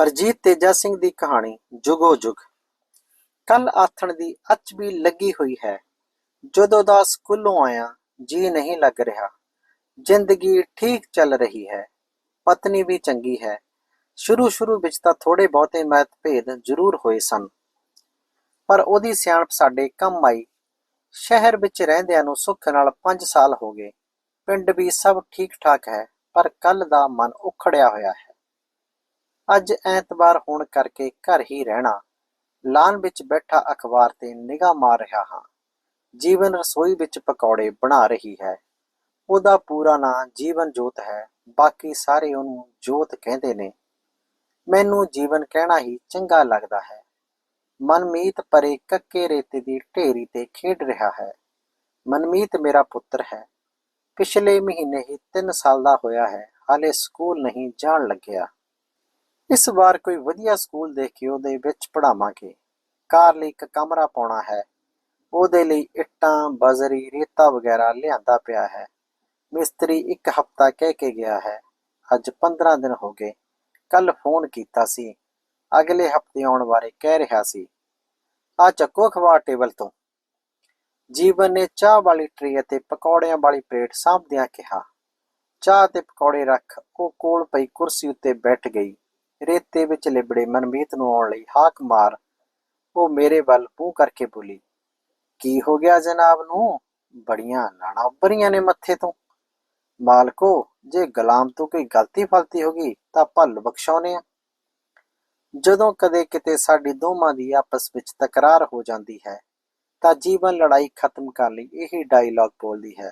ਹਰਜੀਤ ਤੇਜਾ ਸਿੰਘ ਦੀ ਕਹਾਣੀ, ਜੁਗੋ ਜੁਗ। ਕੱਲ ਆਥਣ ਦੀ ਅੱਚ ਵੀ ਲੱਗੀ ਹੋਈ ਹੈ। ਜਦੋਂ ਦਾ ਸਕੂਲੋਂ ਆਇਆ, ਜੀ ਨਹੀਂ ਲੱਗ ਰਿਹਾ। ਜ਼ਿੰਦਗੀ ਠੀਕ ਚੱਲ ਰਹੀ ਹੈ। ਪਤਨੀ ਵੀ ਚੰਗੀ ਹੈ। ਸ਼ੁਰੂ ਸ਼ੁਰੂ ਵਿੱਚ ਤਾਂ ਥੋੜੇ ਬਹੁਤੇ ਮਤਭੇਦ ਜ਼ਰੂਰ ਹੋਏ ਸਨ। ਪਰ ਉਹਦੀ ਸਿਆਣਪ ਸਾਡੇ ਕੰਮ ਆਈ। ਸ਼ਹਿਰ ਵਿੱਚ ਰਹਿੰਦਿਆਂ ਨੂੰ ਸੁੱਖ ਨਾਲ 5 ਸਾਲ ਹੋ ਗਏ। ਪਿੰਡ ਵੀ ਸਭ ਠੀਕ ਠਾਕ ਹੈ, ਪਰ ਕੱਲ ਦਾ ਮਨ ਉਖੜਿਆ ਹੋਇਆ ਹੈ। ਅੱਜ ਐਤਵਾਰ ਹੋਣ ਕਰਕੇ ਘਰ ਹੀ ਰਹਿਣਾ। ਲਾਨ ਵਿੱਚ ਬੈਠਾ ਅਖਬਾਰ ਤੇ ਨਿਗਾਹ ਮਾਰ ਰਿਹਾ ਹਾਂ। ਜੀਵਨ ਰਸੋਈ ਵਿੱਚ ਪਕੌੜੇ ਬਣਾ ਰਹੀ ਹੈ। ਉਹਦਾ ਪੂਰਾ ਨਾਂ ਜੀਵਨ ਜੋਤ ਹੈ, ਬਾਕੀ ਸਾਰੇ ਉਹਨੂੰ ਜੋਤ ਕਹਿੰਦੇ ਨੇ। ਮੈਨੂੰ ਜੀਵਨ ਕਹਿਣਾ ਹੀ ਚੰਗਾ ਲੱਗਦਾ ਹੈ। ਮਨਮੀਤ ਪਰੇ ਕੱਕੇ ਰੇਤੇ ਦੀ ਢੇਰੀ ਤੇ ਖੇਡ ਰਿਹਾ ਹੈ। ਮਨਮੀਤ ਮੇਰਾ ਪੁੱਤਰ ਹੈ। ਪਿਛਲੇ ਮਹੀਨੇ ਹੀ 3 ਸਾਲ ਦਾ ਹੋਇਆ ਹੈ, ਹਾਲੇ ਸਕੂਲ ਨਹੀਂ ਜਾਣ ਲੱਗਿਆ। ਇਸ ਵਾਰ ਕੋਈ ਵਧੀਆ ਸਕੂਲ ਦੇਖ ਕੇ ਉਹਦੇ ਵਿੱਚ ਪੜਾਵਾਂਗੇ ਕਾਰ ਲਈ ਇੱਕ ਕਮਰਾ ਪਾਉਣਾ ਹੈ। ਉਹਦੇ ਲਈ ਇੱਟਾਂ, ਬਜ਼ਰੀ, ਰੇਤਾ ਵਗੈਰਾ ਲਿਆਂਦਾ ਪਿਆ ਹੈ। ਮਿਸਤਰੀ ਇੱਕ ਹਫਤਾ ਕਹਿ ਕੇ ਗਿਆ ਹੈ, ਅੱਜ 15 ਦਿਨ ਹੋ ਗਏ। ਕੱਲ ਫੋਨ ਕੀਤਾ ਸੀ। ਅਗਲੇ ਹਫ਼ਤੇ ਆਉਣ ਬਾਰੇ ਕਹਿ ਰਿਹਾ ਸੀ। ਆ ਚੱਕੋ ਅਖਬਾਰ ਟੇਬਲ ਤੋਂ। ਜੀਵਨ ਨੇ ਚਾਹ ਵਾਲੀ ਟਰੇ ਅਤੇ ਪਕੌੜਿਆਂ ਵਾਲੀ ਪਲੇਟ ਸਾਂਭਦਿਆਂ ਕਿਹਾ। ਚਾਹ ਤੇ ਪਕੌੜੇ ਰੱਖ, ਉਹ ਕੋਲ ਪਈ ਕੁਰਸੀ ਉੱਤੇ ਬੈਠ ਗਈ। ਰੇਤੇ ਵਿੱਚ ਲਿਬੜੇ ਮਨਮੀਤ ਨੂੰ ਆਉਣ ਲਈ ਹਾਕ ਮਾਰ ਉਹ ਮੇਰੇ ਵੱਲ ਮੂੰਹ ਕਰਕੇ ਬੋਲੀ, ਕੀ ਹੋ ਗਿਆ ਜਨਾਬ ਨੂੰ? ਬੜੀਆਂ ਲਾਣਾ ਉੱਭਰੀਆਂ ਨੇ ਮੱਥੇ ਤੋਂ। ਮਾਲਕੋ, ਜੇ ਗੁਲਾਮ ਤੋਂ ਕੋਈ ਗਲਤੀ ਫਲਤੀ ਹੋ ਗਈ ਤਾਂ ਭੱਲ ਬਖਸ਼ਾਉਨੇ ਆ ਜਦੋਂ ਕਦੇ ਕਿਤੇ ਸਾਡੀ ਦੋਵਾਂ ਦੀ ਆਪਸ ਵਿੱਚ ਤਕਰਾਰ ਹੋ ਜਾਂਦੀ ਹੈ, ਤਾਂ ਜੀਵਨ ਲੜਾਈ ਖਤਮ ਕਰਨ ਲਈ ਇਹੀ ਡਾਇਲੌਗ ਬੋਲਦੀ ਹੈ।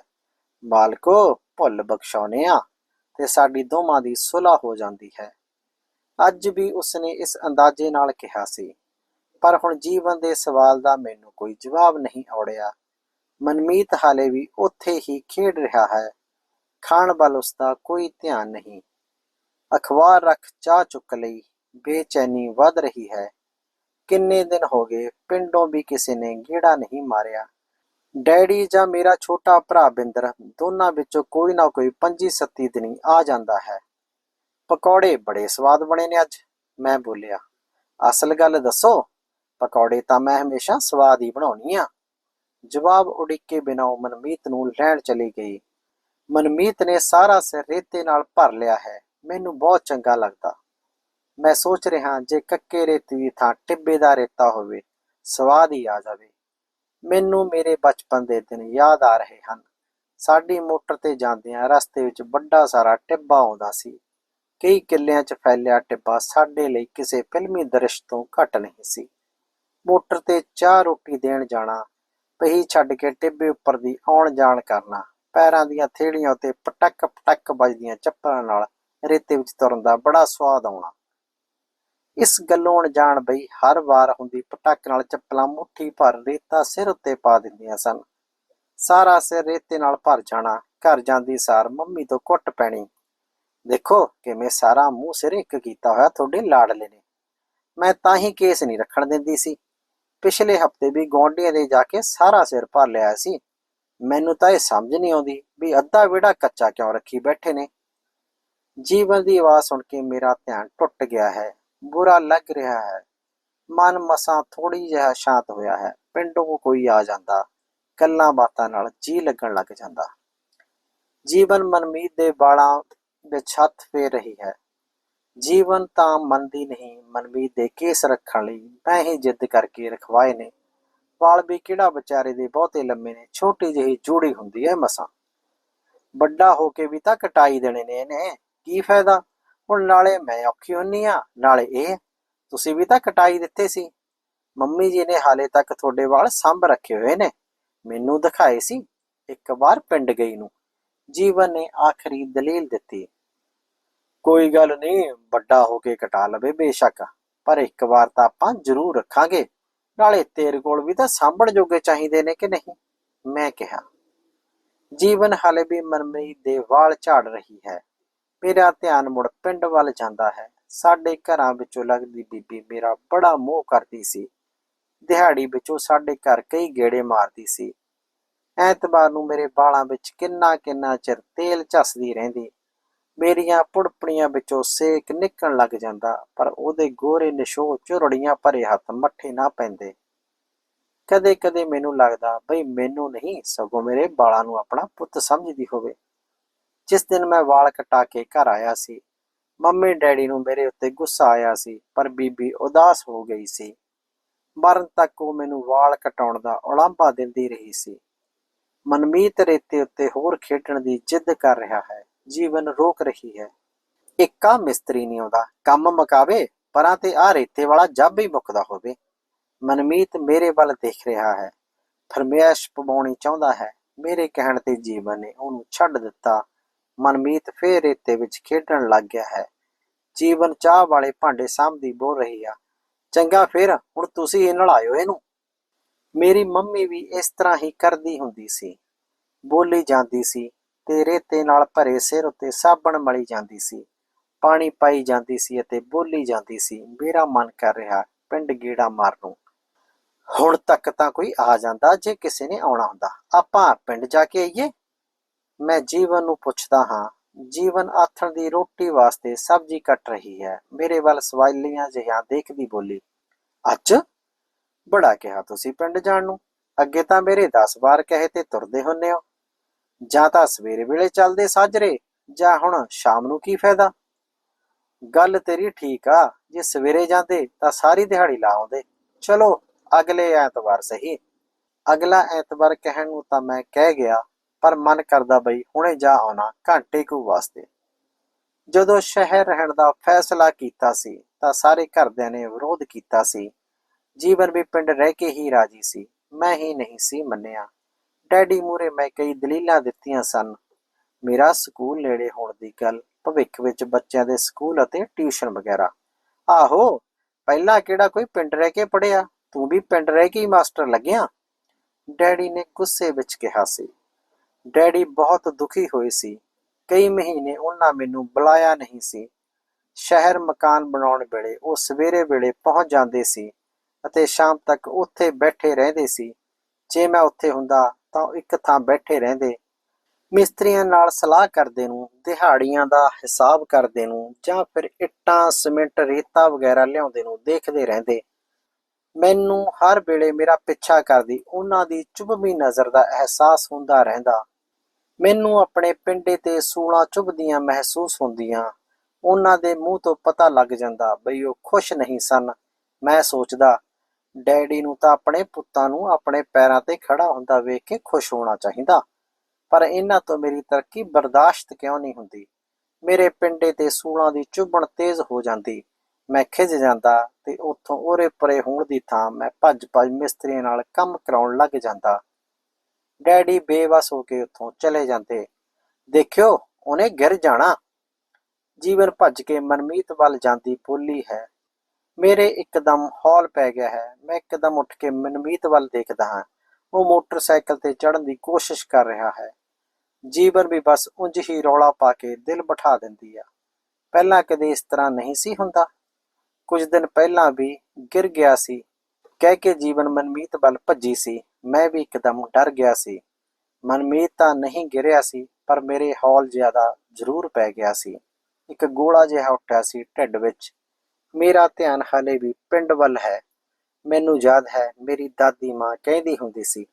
ਮਾਲਕੋ, ਭੁੱਲ ਬਖਸ਼ਾਉਨੇ ਆ ਤੇ ਸਾਡੀ ਦੋਵਾਂ ਦੀ ਸੁਲ੍ਹਾ ਹੋ ਜਾਂਦੀ ਹੈ। ਅੱਜ ਵੀ ਉਸਨੇ ਇਸ ਅੰਦਾਜ਼ੇ ਨਾਲ ਕਿਹਾ ਸੀ, ਪਰ ਹੁਣ ਜੀਵਨ ਦੇ ਸਵਾਲ ਦਾ ਮੈਨੂੰ ਕੋਈ ਜਵਾਬ ਨਹੀਂ ਔੜਿਆ ਮਨਮੀਤ ਹਾਲੇ ਵੀ ਉੱਥੇ ਹੀ ਖੇਡ ਰਿਹਾ ਹੈ। ਖਾਣ ਵੱਲ ਉਸਦਾ ਕੋਈ ਧਿਆਨ ਨਹੀਂ। ਅਖਬਾਰ ਰੱਖ ਚਾਹ ਚੁੱਕ ਲਈ, ਬੇਚੈਨੀ ਵੱਧ ਰਹੀ ਹੈ। ਕਿੰਨੇ ਦਿਨ ਹੋ ਗਏ, ਪਿੰਡੋਂ ਵੀ ਕਿਸੇ ਨੇ ਗੇੜਾ ਨਹੀਂ ਮਾਰਿਆ। ਡੈਡੀ ਜਾਂ ਮੇਰਾ ਛੋਟਾ ਭਰਾ ਬਿੰਦਰ ਦੋਨਾਂ ਵਿੱਚੋਂ ਕੋਈ ਨਾ ਕੋਈ 25 ਦਿਨੀ ਆ ਜਾਂਦਾ ਹੈ। ਪਕੌੜੇ ਬੜੇ ਸਵਾਦ ਬਣੇ ਨੇ ਅੱਜ। ਮੈਂ ਬੋਲਿਆ, ਅਸਲ ਗੱਲ ਦੱਸੋ, ਪਕੌੜੇ ਤਾਂ ਮੈਂ ਹਮੇਸ਼ਾ ਸਵਾਦ ਹੀ ਬਣਾਉਣੀ ਆ। ਜਵਾਬ ਉਡੀਕੇ ਬਿਨਾਂ ਮਨਮੀਤ ਨੂੰ ਲੈਣ ਚਲੀ ਗਈ। ਮਨਮੀਤ ਨੇ ਸਾਰਾ ਸਿਰ ਰੇਤੇ ਨਾਲ ਭਰ ਲਿਆ ਹੈ। ਮੈਨੂੰ ਬਹੁਤ ਚੰਗਾ ਲੱਗਦਾ। ਮੈਂ ਸੋਚ ਰਿਹਾ ਜੇ ਕੱਕੇ ਰੇਤੀ ਦੀ ਥਾਂ ਟਿੱਬੇ ਦਾ ਰੇਤਾ ਹੋਵੇ, ਸਵਾਦ ਹੀ ਆ ਜਾਵੇ। ਮੈਨੂੰ ਮੇਰੇ ਬਚਪਨ ਦੇ ਦਿਨ ਯਾਦ ਆ ਰਹੇ ਹਨ। ਸਾਡੀ ਮੋਟਰ ਤੇ ਜਾਂਦਿਆਂ ਰਸਤੇ ਵਿੱਚ ਵੱਡਾ ਸਾਰਾ ਟਿੱਬਾ ਆਉਂਦਾ ਸੀ। ਕਈ ਕਿੱਲਿਆਂ 'ਚ ਫੈਲਿਆ ਟਿੱਬਾ ਸਾਡੇ ਲਈ ਕਿਸੇ ਫਿਲਮੀ ਦ੍ਰਿਸ਼ ਤੋਂ ਘੱਟ ਨਹੀਂ ਸੀ। ਮੋਟਰ ਤੇ ਚਾਹ ਰੋਟੀ ਦੇਣ ਜਾਣਾ, ਪਹੀ ਛੱਡ ਕੇ ਟਿੱਬੇ ਉੱਪਰ ਦੀ ਆਉਣ ਜਾਣ ਕਰਨਾ, ਪੈਰਾਂ ਦੀਆਂ ਥੇੜੀਆਂ ਉੱਤੇ ਪਟਕ ਪਟਕ ਵੱਜਦੀਆਂ ਚੱਪਲਾਂ ਨਾਲ ਰੇਤੇ ਵਿੱਚ ਤੁਰਨ ਦਾ ਬੜਾ ਸਵਾਦ ਆਉਣਾ। ਇਸ ਗੱਲੋਂ ਅਣਜਾਣ ਬਈ ਹਰ ਵਾਰ ਹੁੰਦੀ ਪਟਕ ਨਾਲ ਚੱਪਲਾਂ ਮੁੱਠੀ ਭਰ ਰੇਤਾ ਸਿਰ ਉੱਤੇ ਪਾ ਦਿੰਦੀਆਂ ਸਨ। ਸਾਰਾ ਸਿਰ ਰੇਤੇ ਨਾਲ ਭਰ ਜਾਣਾ, ਘਰ ਜਾਂਦੀ ਸਾਰ ਮੰਮੀ ਤੋਂ ਕੁੱਟ ਪੈਣੀ। ਦੇਖੋ ਕਿਵੇਂ ਸਾਰਾ ਮੂੰਹ ਸਿਰ ਇੱਕ ਕੀਤਾ ਹੋਇਆ ਤੁਹਾਡੇ ਲਾਡਲੇ ਨੇ। ਮੈਂ ਤਾਂ ਹੀ ਕੇਸ ਨਹੀਂ ਰੱਖਣ ਦਿੰਦੀ ਸੀ। ਪਿਛਲੇ ਹਫ਼ਤੇ ਵੀ ਗੌਂਡੀਆਂ ਦੇ ਜਾ ਕੇ ਸਾਰਾ ਸਿਰ ਭਰ ਲਿਆ ਸੀ। ਮੈਨੂੰ ਤਾਂ ਇਹ ਸਮਝ ਨਹੀਂ ਆਉਂਦੀ ਵੀ ਅੱਧਾ ਵਿਹੜਾ ਕੱਚਾ ਕਿਉਂ ਰੱਖੀ ਬੈਠੇ ਨੇ। ਜੀਵਨ ਦੀ ਆਵਾਜ਼ ਸੁਣ ਕੇ ਮੇਰਾ ਧਿਆਨ ਟੁੱਟ ਗਿਆ ਹੈ, ਬੁਰਾ ਲੱਗ ਰਿਹਾ ਹੈ। ਮਨ ਮਸਾਂ ਥੋੜੀ ਜਿਹਾ ਸ਼ਾਂਤ ਹੋਇਆ ਹੈ, ਪਿੰਡੋਂ ਕੋਈ ਆ ਜਾਂਦਾ, ਗੱਲਾਂ ਬਾਤਾਂ ਨਾਲ ਜੀ ਲੱਗਣ ਲੱਗ ਜਾਂਦਾ। ਜੀਵਨ ਮਨਮੀਤ ਦੇ ਬਾਲਾਂ ਵਿੱਚ ਫੇਰ ਰਹੀ ਹੈ। ਜੀਵਨ ਤਾਂ ਮੰਨਦੀ ਨਹੀਂ, ਮਨਮੀਤ ਦੇ ਕੇਸ ਰੱਖਣ ਲਈ ਮੈਂ ਹੀ ਜਿੱਦ ਕਰਕੇ ਰਖਵਾਏ ਨੇ। ਵਾਲ ਵੀ ਕਿਹੜਾ ਵਿਚਾਰੇ ਦੇ ਬਹੁਤੇ ਲੰਮੇ ਨੇ, ਛੋਟੀ ਜਿਹੀ ਜੂੜੀ ਹੁੰਦੀ ਹੈ ਮਸਾਂ। ਵੱਡਾ ਹੋ ਕੇ ਵੀ ਤਾਂ ਕਟਾਈ ਦੇਣੇ ਨੇ ਇਹਨੇ, ਕੀ ਫਾਇਦਾ? ਹੁਣ ਨਾਲੇ ਮੈਂ ਔਖੀ ਹੁੰਨੀ ਆ, ਨਾਲੇ ਇਹ, ਤੁਸੀਂ ਵੀ ਤਾਂ ਕਟਾਈ ਦਿੱਤੇ ਸੀ। ਮੰਮੀ ਜੀ ਨੇ ਹਾਲੇ ਤੱਕ ਤੁਹਾਡੇ ਵਾਲ ਸੰਭ ਰੱਖੇ ਹੋਏ ਨੇ। ਮੈਨੂੰ ਦਿਖਾਏ ਸੀ, ਇੱਕ ਵਾਰ ਪਿੰਡ ਗਈ ਨੂੰ। ਜੀਵਨ ਨੇ ਆਖਰੀ ਦਲੀਲ ਦਿੱਤੀ। ਕੋਈ ਗੱਲ ਨਹੀਂ, ਵੱਡਾ ਹੋ ਕੇ ਕਟਾ ਲਵੇ ਬੇਸ਼ੱਕ, ਪਰ ਇੱਕ ਵਾਰ ਤਾਂ ਆਪਾਂ ਜ਼ਰੂਰ ਰੱਖਾਂਗੇ। ਨਾਲੇ ਤੇਰੇ ਕੋਲ ਵੀ ਤਾਂ ਸਾਂਭਣ ਜੋਗੇ ਚਾਹੀਦੇ ਨੇ ਕਿ ਨਹੀਂ? ਮੈਂ ਕਿਹਾ, ਜੀਵਨ ਹਾਲੇ ਵੀ ਮਨਮੀਤ ਦੇ ਵਾਲ ਝਾੜ ਰਹੀ ਹੈ। ਮੇਰਾ ਧਿਆਨ ਮੁੜ ਪਿੰਡ ਵੱਲ ਜਾਂਦਾ ਹੈ। ਸਾਡੇ ਘਰਾਂ ਵਿੱਚੋਂ ਲੱਗਦੀ ਬੀਬੀ ਮੇਰਾ ਬੜਾ ਮੋਹ ਕਰਦੀ ਸੀ। ਦਿਹਾੜੀ ਵਿੱਚੋਂ ਸਾਡੇ ਘਰ ਕਈ ਗੇੜੇ ਮਾਰਦੀ ਸੀ। ਐਤਵਾਰ ਨੂੰ ਮੇਰੇ ਵਾਲਾਂ ਵਿੱਚ ਕਿੰਨਾ ਕਿੰਨਾ ਚਿਰ ਤੇਲ ਝੱਸਦੀ ਰਹਿੰਦੀ। ਮੇਰੀਆਂ ਪੁੜਪੜੀਆਂ ਵਿੱਚੋਂ ਸੇਕ ਨਿਕਲਣ ਲੱਗ ਜਾਂਦਾ, ਪਰ ਉਹਦੇ ਗੋਰੇ ਨਿਸ਼ੋ ਝੁਰੜੀਆਂ ਭਰੇ ਹੱਥ ਮੱਠੇ ਨਾ ਪੈਂਦੇ। ਕਦੇ ਕਦੇ ਮੈਨੂੰ ਲੱਗਦਾ, ਬਈ ਮੈਨੂੰ ਨਹੀਂ, ਸਗੋਂ ਮੇਰੇ ਬਾਲਾਂ ਨੂੰ ਆਪਣਾ ਪੁੱਤ ਸਮਝਦੀ ਹੋਵੇ। ਜਿਸ ਦਿਨ ਮੈਂ ਵਾਲ ਕਟਾ ਕੇ ਘਰ ਆਇਆ ਸੀ, ਮੰਮੀ ਡੈਡੀ ਨੂੰ ਮੇਰੇ ਉੱਤੇ ਗੁੱਸਾ ਆਇਆ ਸੀ, ਪਰ ਬੀਬੀ ਉਦਾਸ ਹੋ ਗਈ ਸੀ। ਮਰਨ ਤੱਕ ਉਹ ਮੈਨੂੰ ਵਾਲ ਕਟਾਉਣ ਦਾ ਉਲਾਂਭਾ ਦਿੰਦੀ ਰਹੀ ਸੀ। ਮਨਮੀਤ ਰੇਤੇ ਉੱਤੇ ਹੋਰ ਖੇਡਣ ਦੀ ਜਿੱਦ ਕਰ ਰਿਹਾ ਹੈ। ਜੀਵਨ ਰੋਕ ਰਹੀ ਹੈ। ਇੱਕਾ ਮਿਸਤਰੀ ਨਹੀਂ ਆਉਂਦਾ, ਕੰਮ ਮੁਕਾਵੇ, ਪਰਾਂ ਤੇ ਆ ਰੇਤੇ ਵਾਲਾ ਜੱਬ ਹੀ ਮੁੱਕਦਾ ਹੋਵੇ। ਮਨਮੀਤ ਮੇਰੇ ਵੱਲ ਦੇਖ ਰਿਹਾ ਹੈ। ਫਰਮੈਸ਼ ਪਵਾਉਣੀ ਚਾਹੁੰਦਾ ਹੈ। ਮੇਰੇ ਕਹਿਣ ਤੇ ਜੀਵਨ ਨੇ ਉਹਨੂੰ ਛੱਡ ਦਿੱਤਾ। ਮਨਮੀਤ ਫੇਰ ਰੇਤੇ ਵਿੱਚ ਖੇਡਣ ਲੱਗ ਗਿਆ ਹੈ। ਜੀਵਨ ਚਾਹ ਵਾਲੇ ਭਾਂਡੇ ਸਾਂਭਦੀ ਬੋਲ ਰਹੀ ਆ, ਚੰਗਾ ਫਿਰ, ਹੁਣ ਤੁਸੀਂ ਇਹ ਆਇਓ ਇਹਨੂੰ। ਮੇਰੀ ਮੰਮੀ ਵੀ ਇਸ ਤਰ੍ਹਾਂ ਹੀ ਕਰਦੀ ਹੁੰਦੀ ਸੀ। ਬੋਲੀ ਜਾਂਦੀ ਸੀ ਤੇ ਰੇਤੇ ਨਾਲ ਭਰੇ ਸਿਰ ਉੱਤੇ ਸਾਬਣ ਮਲੀ ਜਾਂਦੀ ਸੀ। ਪਾਣੀ ਪਾਈ ਜਾਂਦੀ ਸੀ ਅਤੇ ਬੋਲੀ ਜਾਂਦੀ ਸੀ, ਮੇਰਾ ਮਨ ਕਰ ਰਿਹਾ ਪਿੰਡ ਗੇੜਾ ਮਾਰਨ। ਨੂੰ ਹੁਣ ਤੱਕ ਤਾਂ ਕੋਈ ਆ ਜਾਂਦਾ ਜੇ ਕਿਸੇ ਨੇ ਆਉਣਾ ਹੁੰਦਾ। ਆਪਾਂ ਪਿੰਡ ਜਾ ਕੇ ਆਈਏ? ਮੈਂ ਜੀਵਨ ਨੂੰ ਪੁੱਛਦਾ ਹਾਂ। ਜੀਵਨ ਆਥਣ ਦੀ ਰੋਟੀ ਵਾਸਤੇ ਸਬਜ਼ੀ ਕੱਟ ਰਹੀ ਹੈ। ਮੇਰੇ ਵੱਲ ਸਵਾਲੀਆਂ ਜਿਹਾ ਦੇਖਦੀ ਬੋਲੀ, ਅੱਜ? ਬੜਾ ਕਿਹਾ ਤੁਸੀਂ ਪਿੰਡ ਜਾਣ ਨੂੰ। ਅੱਗੇ ਤਾਂ ਮੇਰੇ 10 ਵਾਰ ਕਹੇ ਤੇ ਤੁਰਦੇ ਹੁੰਨੇ ਹੋ। ਜਾਂ ਤਾਂ ਸਵੇਰੇ ਵੇਲੇ ਚੱਲਦੇ ਸਾਜਰੇ, ਜਾਂ ਹੁਣ ਸ਼ਾਮ ਨੂੰ ਕੀ ਫਾਇਦਾ? ਗੱਲ ਤੇਰੀ ਠੀਕ ਆ, ਜੇ ਸਵੇਰੇ ਜਾਂਦੇ ਤਾਂ ਸਾਰੀ ਦਿਹਾੜੀ ਲਾ ਆਉਂਦੇ। ਚਲੋ, ਅਗਲੇ ਐਤਵਾਰ ਸਹੀ। ਅਗਲਾ ਐਤਵਾਰ ਕਹਿਣ ਨੂੰ ਤਾਂ ਮੈਂ ਕਹਿ ਗਿਆ, ਪਰ ਮਨ ਕਰਦਾ ਬਈ ਹੁਣੇ ਜਾ ਆਉਣਾ ਘੰਟੇ ਕੁ ਵਾਸਤੇ। ਜਦੋਂ ਸ਼ਹਿਰ ਰਹਿਣ ਦਾ ਫੈਸਲਾ ਕੀਤਾ ਸੀ, ਤਾਂ ਸਾਰੇ ਘਰਦਿਆਂ ਨੇ ਵਿਰੋਧ ਕੀਤਾ ਸੀ। ਜੀਵਨ ਵੀ ਪਿੰਡ ਰਹਿ ਕੇ ਹੀ ਰਾਜੀ ਸੀ। ਮੈਂ ਹੀ ਨਹੀਂ ਸੀ ਮੰਨਿਆ। ਡੈਡੀ ਮੂਰੇ ਮੈਂ ਕਈ ਦਲੀਲਾਂ ਦਿੱਤੀਆਂ ਸਨ। ਮੇਰਾ ਸਕੂਲ ਨੇੜੇ ਹੋਣ ਦੀ ਗੱਲ, ਭਵਿੱਖ ਵਿੱਚ ਬੱਚਿਆਂ ਦੇ ਸਕੂਲ ਅਤੇ ਟਿਊਸ਼ਨ ਵਗੈਰਾ। ਆਹੋ, ਪਹਿਲਾਂ ਕਿਹੜਾ ਕੋਈ ਪਿੰਡ ਰਹਿ ਕੇ ਪੜਿਆ ਤੂੰ ਵੀ ਪਿੰਡ ਰਹਿ ਕੇ ਹੀ ਮਾਸਟਰ ਲੱਗਿਆ? ਡੈਡੀ ਨੇ ਗੁੱਸੇ ਵਿੱਚ ਕਿਹਾ ਸੀ। ਡੈਡੀ ਬਹੁਤ ਦੁਖੀ ਹੋਏ ਸੀ। ਕਈ ਮਹੀਨੇ ਉਹਨਾਂ ਮੈਨੂੰ ਬੁਲਾਇਆ ਨਹੀਂ ਸੀ। ਸ਼ਹਿਰ ਮਕਾਨ ਬਣਾਉਣ ਵੇਲੇ ਉਹ ਸਵੇਰੇ ਵੇਲੇ ਪਹੁੰਚ ਜਾਂਦੇ ਸੀ ਅਤੇ ਸ਼ਾਮ ਤੱਕ ਉੱਥੇ ਬੈਠੇ ਰਹਿੰਦੇ ਸੀ। ਜੇ ਮੈਂ ਉੱਥੇ ਹੁੰਦਾ ਤਾਂ ਉਹ ਇੱਕ ਥਾਂ ਬੈਠੇ ਰਹਿੰਦੇ। ਮਿਸਤਰੀਆਂ ਨਾਲ ਸਲਾਹ ਕਰਦੇ ਨੂੰ, ਦਿਹਾੜੀਆਂ ਦਾ ਹਿਸਾਬ ਕਰਦੇ ਨੂੰ ਜਾਂ ਫਿਰ ਇੱਟਾਂ, ਸੀਮੈਂਟ, ਰੇਤਾ ਵਗੈਰਾ ਲਿਆਉਂਦੇ ਨੂੰ ਦੇਖਦੇ ਰਹਿੰਦੇ। ਮੈਨੂੰ ਹਰ ਵੇਲੇ ਮੇਰਾ ਪਿੱਛਾ ਕਰਦੀ, ਉਹਨਾਂ ਦੀ ਚੁਭਵੀਂ ਨਜ਼ਰ ਦਾ ਅਹਿਸਾਸ ਹੁੰਦਾ ਰਹਿੰਦਾ। ਮੈਨੂੰ ਆਪਣੇ ਪਿੰਡੇ ਤੇ ਸੂਲਾਂ ਚੁਭਦੀਆਂ ਮਹਿਸੂਸ ਹੁੰਦੀਆਂ। ਉਹਨਾਂ ਦੇ ਮੂੰਹ ਤੋਂ ਪਤਾ ਲੱਗ ਜਾਂਦਾ, ਬਈ ਉਹ ਖੁਸ਼ ਨਹੀਂ ਸਨ, ਮੈਂ ਸੋਚਦਾ। ਡੈਡੀ ਨੂੰ ਤਾਂ ਆਪਣੇ ਪੁੱਤਾਂ ਨੂੰ ਆਪਣੇ ਪੈਰਾਂ ਤੇ ਖੜਾ ਹੁੰਦਾ ਵੇਖ ਕੇ ਖੁਸ਼ ਹੋਣਾ ਚਾਹੀਦਾ। ਪਰ ਇਹਨਾਂ ਤੋਂ ਮੇਰੀ ਤਰੱਕੀ ਬਰਦਾਸ਼ਤ ਕਿਉਂ ਨਹੀਂ ਹੁੰਦੀ? ਮੇਰੇ ਪਿੰਡੇ ਤੇ ਸੂਲਾਂ ਦੀ ਚੁਭਣ ਤੇਜ਼ ਹੋ ਜਾਂਦੀ। ਮੈਂ ਖਿਜ ਜਾਂਦਾ ਤੇ ਉੱਥੋਂ ਉਰੇ ਪਰੇ ਹੋਣ ਦੀ ਥਾਂ ਮੈਂ ਭੱਜ ਭੱਜ ਮਿਸਤਰੀਆਂ ਨਾਲ ਕੰਮ ਕਰਾਉਣ ਲੱਗ ਜਾਂਦਾ। ਡੈਡੀ ਬੇਵਸ ਹੋ ਕੇ ਉੱਥੋਂ ਚਲੇ ਜਾਂਦੇ। ਦੇਖਿਓ, ਉਹਨੇ ਗਿਰ ਜਾਣਾ। ਜੀਵਨ ਭੱਜ ਕੇ ਮਨਮੀਤ ਵੱਲ ਜਾਂਦੀ ਬੋਲੀ ਹੈ ਮੇਰੇ ਇਕਦਮ ਹੌਲ ਪੈ ਗਿਆ ਹੈ। ਮੈਂ ਇਕਦਮ ਉੱਠ ਕੇ ਮਨਮੀਤ ਵੱਲ ਦੇਖਦਾ ਹਾਂ। ਉਹ ਮੋਟਰਸਾਈਕਲ ਤੇ ਚੜ੍ਹਨ ਦੀ ਕੋਸ਼ਿਸ਼ ਕਰ ਰਿਹਾ ਹੈ। ਜੀਵਨ ਵੀ ਬਸ ਉਂਝ ਹੀ ਰੌਲਾ ਪਾ ਕੇ ਦਿਲ ਬਿਠਾ ਦਿੰਦੀ ਆ। ਪਹਿਲਾਂ ਕਦੇ ਇਸ ਤਰ੍ਹਾਂ ਨਹੀਂ ਸੀ ਹੁੰਦਾ। ਕੁਝ ਦਿਨ ਪਹਿਲਾਂ ਵੀ ਗਿਰ ਗਿਆ ਸੀ। ਕਹਿ ਕੇ ਜੀਵਨ ਮਨਮੀਤ ਵੱਲ ਭੱਜੀ ਸੀ। ਮੈਂ ਵੀ ਇੱਕਦਮ ਡਰ ਗਿਆ ਸੀ। ਮਨਮੀਤ ਤਾਂ ਨਹੀਂ ਗਿਰਿਆ ਸੀ, ਪਰ ਮੇਰੇ ਹੌਲ ਜ਼ਿਆਦਾ ਜ਼ਰੂਰ ਪੈ ਗਿਆ ਸੀ। ਇੱਕ ਗੋਲਾ ਜਿਹਾ ਉੱਠਿਆ ਸੀ ਢਿੱਡ ਵਿੱਚ। ਮੇਰਾ ਧਿਆਨ ਹਾਲੇ ਵੀ ਪਿੰਡ ਵੱਲ ਹੈ। ਮੈਨੂੰ ਯਾਦ ਹੈ, ਮੇਰੀ ਦਾਦੀ ਮਾਂ ਕਹਿੰਦੀ ਹੁੰਦੀ ਸੀ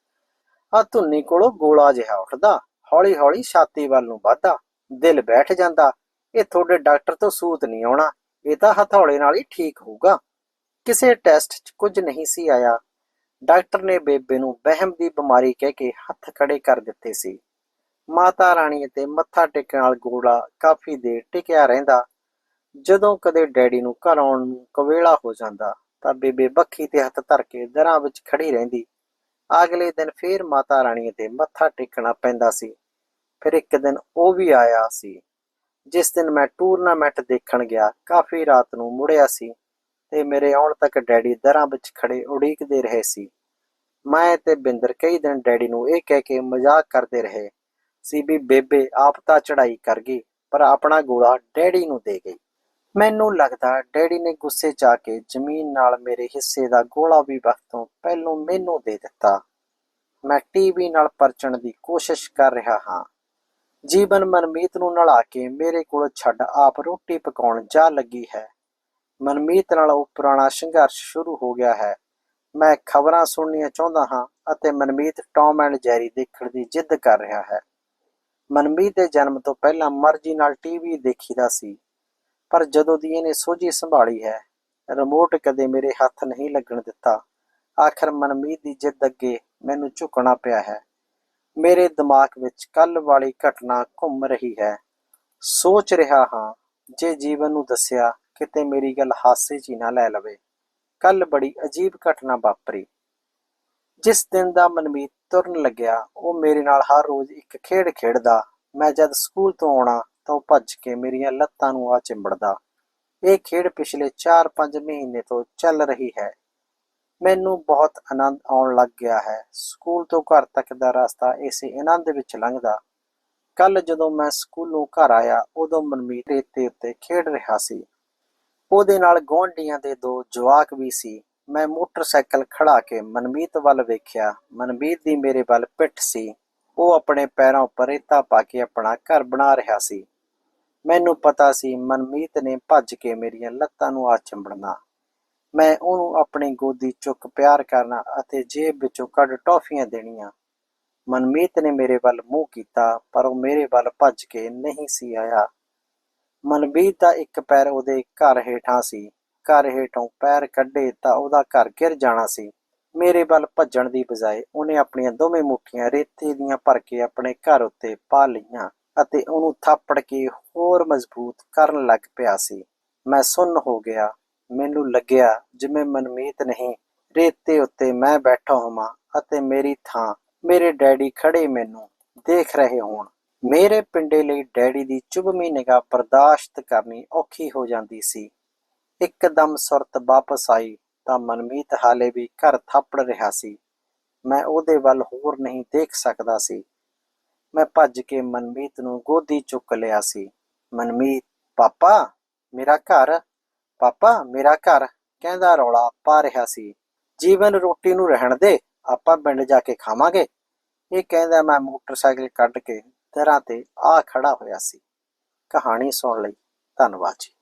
ਆ ਧੁੰਨੀ ਕੋਲੋਂ ਗੋਲਾ ਜਿਹਾ ਉੱਠਦਾ ਹੌਲੀ ਹੌਲੀ ਛਾਤੀ ਵੱਲ ਨੂੰ ਵੱਧਦਾ, ਦਿਲ ਬੈਠ ਜਾਂਦਾ, ਇਹ ਤੁਹਾਡੇ ਡਾਕਟਰ ਤੋਂ ਸੂਤ ਨਹੀਂ ਆਉਣਾ, ਇਹ ਤਾਂ ਹਥੌਲੇ ਨਾਲ ਹੀ ਠੀਕ ਹੋਊਗਾ। ਕਿਸੇ ਟੈਸਟ 'ਚ ਕੁਝ ਨਹੀਂ ਸੀ ਆਇਆ। ਡਾਕਟਰ ਨੇ ਬੇਬੇ ਨੂੰ ਵਹਿਮ ਦੀ ਬਿਮਾਰੀ ਕਹਿ ਕੇ ਹੱਥ ਖੜੇ ਕਰ ਦਿੱਤੇ ਸੀ। ਮਾਤਾ ਰਾਣੀ ਅਤੇ ਮੱਥਾ ਟੇਕਣ ਨਾਲ ਗੋਲਾ ਕਾਫੀ ਦੇਰ ਟਿਕਿਆ ਰਹਿੰਦਾ ਜਦੋਂ ਕਦੇ ਡੈਡੀ ਨੂੰ ਘਰ ਆਉਣ ਨੂੰ ਕਵੇਲਾ ਹੋ ਜਾਂਦਾ, ਤਾਂ ਬੇਬੇ ਬੱਖੀ ਤੇ ਹੱਥ ਧਰ ਕੇ ਦਰਾਂ ਵਿੱਚ ਖੜੀ ਰਹਿੰਦੀ। ਅਗਲੇ ਦਿਨ ਫੇਰ ਮਾਤਾ ਰਾਣੀ ਤੇ ਮੱਥਾ ਟੇਕਣਾ ਪੈਂਦਾ ਸੀ। ਫਿਰ ਇੱਕ ਦਿਨ ਉਹ ਵੀ ਆਇਆ ਸੀ। ਜਿਸ ਦਿਨ ਮੈਂ ਟੂਰਨਾਮੈਂਟ ਦੇਖਣ ਗਿਆ, ਕਾਫੀ ਰਾਤ ਨੂੰ ਮੁੜਿਆ ਸੀ ਤੇ ਮੇਰੇ ਆਉਣ ਤੱਕ ਡੈਡੀ ਦਰਾਂ ਵਿੱਚ ਖੜੇ ਉਡੀਕਦੇ ਰਹੇ ਸੀ। ਮੈਂ ਤੇ ਬਿੰਦਰ ਕਈ ਦਿਨ ਡੈਡੀ ਨੂੰ ਇਹ ਕਹਿ ਕੇ ਮਜ਼ਾਕ ਕਰਦੇ ਰਹੇ ਸੀ ਵੀ ਬੇਬੇ ਆਪ ਤਾਂ ਚੜਾਈ ਕਰ ਗਈ, ਪਰ ਆਪਣਾ ਗੋਲਾ ਡੈਡੀ ਨੂੰ ਦੇ ਗਈ। ਮੈਨੂੰ ਲੱਗਦਾ ਡੈਡੀ ਨੇ ਗੁੱਸੇ 'ਚ ਆ ਕੇ ਜ਼ਮੀਨ ਨਾਲ ਮੇਰੇ ਹਿੱਸੇ ਦਾ ਗੋਲਾ ਵੀ ਵਕਤੋਂ ਪਹਿਲੋਂ ਮੈਨੂੰ ਦੇ ਦਿੱਤਾ। ਮੈਂ ਟੀਵੀ ਨਾਲ ਪਰਚਣ ਦੀ ਕੋਸ਼ਿਸ਼ ਕਰ ਰਿਹਾ ਹਾਂ। ਜੀਵਨ ਮਨਮੀਤ ਨੂੰ ਨਲਾ ਕੇ ਮੇਰੇ ਕੋਲ ਛੱਡ ਆਪ ਰੋਟੀ ਪਕਾਉਣ ਜਾ ਲੱਗੀ ਹੈ। ਮਨਮੀਤ ਨਾਲ ਉਹ ਪੁਰਾਣਾ ਸੰਘਰਸ਼ ਸ਼ੁਰੂ ਹੋ ਗਿਆ ਹੈ। ਮੈਂ ਖਬਰਾਂ ਸੁਣਨੀਆਂ ਚਾਹੁੰਦਾ ਹਾਂ ਅਤੇ ਮਨਮੀਤ ਟੌਮ ਐਂਡ ਜੈਰੀ ਦੇਖਣ ਦੀ ਜਿੱਦ ਕਰ ਰਿਹਾ ਹੈ। ਮਨਮੀਤ ਦੇ ਜਨਮ ਤੋਂ ਪਹਿਲਾਂ ਮਰਜ਼ੀ ਨਾਲ ਟੀਵੀ ਦੇਖੀਦਾ ਸੀ। ਪਰ ਜਦੋਂ ਦੀ ਇਹਨੇ ਸੋਝੀ ਸੰਭਾਲੀ ਹੈ, ਰਿਮੋਟ ਕਦੇ ਮੇਰੇ ਹੱਥ ਨਹੀਂ ਲੱਗਣ ਦਿੱਤਾ। ਆਖਰ ਮਨਮੀਤ ਦੀ ਜਿੱਦ ਅੱਗੇ ਮੈਨੂੰ ਝੁਕਣਾ ਪਿਆ ਹੈ। ਮੇਰੇ ਦਿਮਾਗ ਵਿੱਚ ਕੱਲ ਵਾਲੀ ਘਟਨਾ ਘੁੰਮ ਰਹੀ ਹੈ। ਸੋਚ ਰਿਹਾ ਹਾਂ, ਜੇ ਜੀਵਨ ਨੂੰ ਦੱਸਿਆ ਕਿਤੇ ਮੇਰੀ ਗੱਲ ਹਾਸੇ 'ਚ ਹੀ ਨਾ ਲੈ ਲਵੇ। ਕੱਲ ਬੜੀ ਅਜੀਬ ਘਟਨਾ ਵਾਪਰੀ। ਜਿਸ ਦਿਨ ਦਾ ਮਨਮੀਤ ਤੁਰਨ ਲੱਗਿਆ, ਉਹ ਮੇਰੇ ਨਾਲ ਹਰ ਰੋਜ਼ ਇੱਕ ਖੇਡ ਖੇਡਦਾ, ਮੈਂ ਜਦ ਸਕੂਲ ਤੋਂ ਆਉਣਾ ਤਾਂ ਉਹ ਭੱਜ ਕੇ ਮੇਰੀਆਂ ਲੱਤਾਂ ਨੂੰ ਆ ਚਿੰਬੜਦਾ। ਇਹ ਖੇਡ ਪਿਛਲੇ 4-5 ਮਹੀਨੇ ਤੋਂ ਚੱਲ ਰਹੀ ਹੈ। ਮੈਨੂੰ ਬਹੁਤ ਆਨੰਦ ਆਉਣ ਲੱਗ ਗਿਆ ਹੈ। ਸਕੂਲ ਤੋਂ ਘਰ ਤੱਕ ਦਾ ਰਸਤਾ ਇਸੇ ਆਨੰਦ ਵਿੱਚ ਲੰਘਦਾ। ਕੱਲ ਜਦੋਂ ਮੈਂ ਸਕੂਲੋਂ ਘਰ ਆਇਆ, ਉਦੋਂ ਮਨਮੀਤ ਰੇਤੇ ਉੱਤੇ ਖੇਡ ਰਿਹਾ ਸੀ। ਉਹਦੇ ਨਾਲ ਗੁਆਂਢੀਆਂ ਦੇ ਦੋ ਜਵਾਕ ਵੀ ਸੀ। ਮੈਂ ਮੋਟਰਸਾਈਕਲ ਖੜਾ ਕੇ ਮਨਮੀਤ ਵੱਲ ਵੇਖਿਆ। ਮਨਮੀਤ ਦੀ ਮੇਰੇ ਵੱਲ ਪਿੱਠ ਸੀ। ਉਹ ਆਪਣੇ ਪੈਰਾਂ ਉੱਪਰ ਰੇਤਾ ਪਾ ਕੇ ਆਪਣਾ ਘਰ ਬਣਾ ਰਿਹਾ ਸੀ। ਮੈਨੂੰ ਪਤਾ ਸੀ ਮਨਮੀਤ ਨੇ ਭੱਜ ਕੇ ਮੇਰੀਆਂ ਲੱਤਾਂ ਨੂੰ ਆ ਚੰਬੜਨਾ। ਮੈਂ ਉਹਨੂੰ ਆਪਣੀ ਗੋਦੀ ਚੁੱਕ ਪਿਆਰ ਕਰਨਾ ਅਤੇ ਜੇਬ ਵਿੱਚੋਂ ਕੱਢ ਟੌਫੀਆਂ ਦੇਣੀਆਂ। ਮਨਮੀਤ ਨੇ ਮੇਰੇ ਵੱਲ ਮੂੰਹ ਕੀਤਾ, ਪਰ ਉਹ ਮੇਰੇ ਵੱਲ ਭੱਜ ਕੇ ਨਹੀਂ ਸੀ ਆਇਆ। ਮਨਮੀਤ ਦਾ ਇੱਕ ਪੈਰ ਉਹਦੇ ਘਰ ਹੇਠਾਂ ਸੀ। ਘਰ ਹੇਠੋਂ ਪੈਰ ਕੱਢੇ ਤਾਂ ਉਹਦਾ ਘਰ ਗਿਰ ਜਾਣਾ ਸੀ। ਮੇਰੇ ਵੱਲ ਭੱਜਣ ਦੀ ਬਜਾਏ ਉਹਨੇ ਆਪਣੀਆਂ ਦੋਵੇਂ ਮੁੱਠੀਆਂ ਰੇਤੇ ਦੀਆਂ ਭਰ ਕੇ ਆਪਣੇ ਘਰ ਉੱਤੇ ਪਾ ਲਈਆਂ। ਅਤੇ ਉਹਨੂੰ ਥਾਪੜ ਕੇ ਹੋਰ ਮਜ਼ਬੂਤ ਕਰਨ ਲੱਗ ਪਿਆ ਸੀ। ਮੈਂ ਸੁੰਨ ਹੋ ਗਿਆ। ਮੈਨੂੰ ਲੱਗਿਆ ਜਿਵੇਂ ਮਨਮੀਤ ਨਹੀਂ। ਰੇਤੇ ਉੱਤੇ ਮੈਂ ਬੈਠਾ ਹੋਵਾਂ ਅਤੇ ਮੇਰੀ ਥਾਂ, ਮੇਰੇ ਡੈਡੀ ਖੜੇ ਮੈਨੂੰ ਦੇਖ ਰਹੇ ਹੋਣ। ਮੇਰੇ ਪਿੰਡੇ ਲਈ ਡੈਡੀ ਦੀ ਚੁਭਵੀਂ ਨਿਗਾਹ ਬਰਦਾਸ਼ਤ ਕਰਨੀ ਔਖੀ ਹੋ ਜਾਂਦੀ ਸੀ। ਇੱਕਦਮ ਸੁਰਤ ਵਾਪਸ ਆਈ ਤਾਂ ਮਨਮੀਤ ਹਾਲੇ ਵੀ ਘਰ ਥਾਪੜ ਰਿਹਾ ਸੀ। ਮੈਂ ਉਹਦੇ ਵੱਲ ਹੋਰ ਨਹੀਂ ਦੇਖ ਸਕਦਾ ਸੀ। ਮੈਂ ਭੱਜ ਕੇ ਮਨਮੀਤ ਨੂੰ ਗੋਦੀ ਚੁੱਕ ਲਿਆ ਸੀ। ਮਨਮੀਤ, ਪਾਪਾ, ਮੇਰਾ ਘਰ, ਪਾਪਾ, ਮੇਰਾ ਘਰ, ਕਹਿੰਦਾ ਰੌਲਾ ਪਾ ਰਿਹਾ ਸੀ। ਜੀਵਨ ਰੋਟੀ ਨੂੰ ਰਹਿਣ ਦੇ, ਆਪਾਂ ਪਿੰਡ ਜਾ ਕੇ ਖਾਵਾਂਗੇ? ਇਹ ਕਹਿੰਦਾ ਮੈਂ ਮੋਟਰਸਾਈਕਲ ਕੱਢ ਕੇ ਦਰਾਂ ਤੇ ਆ ਖੜਾ ਹੋਇਆ ਸੀ। ਕਹਾਣੀ ਸੁਣ ਲਈ। ਧੰਨਵਾਦ ਜੀ।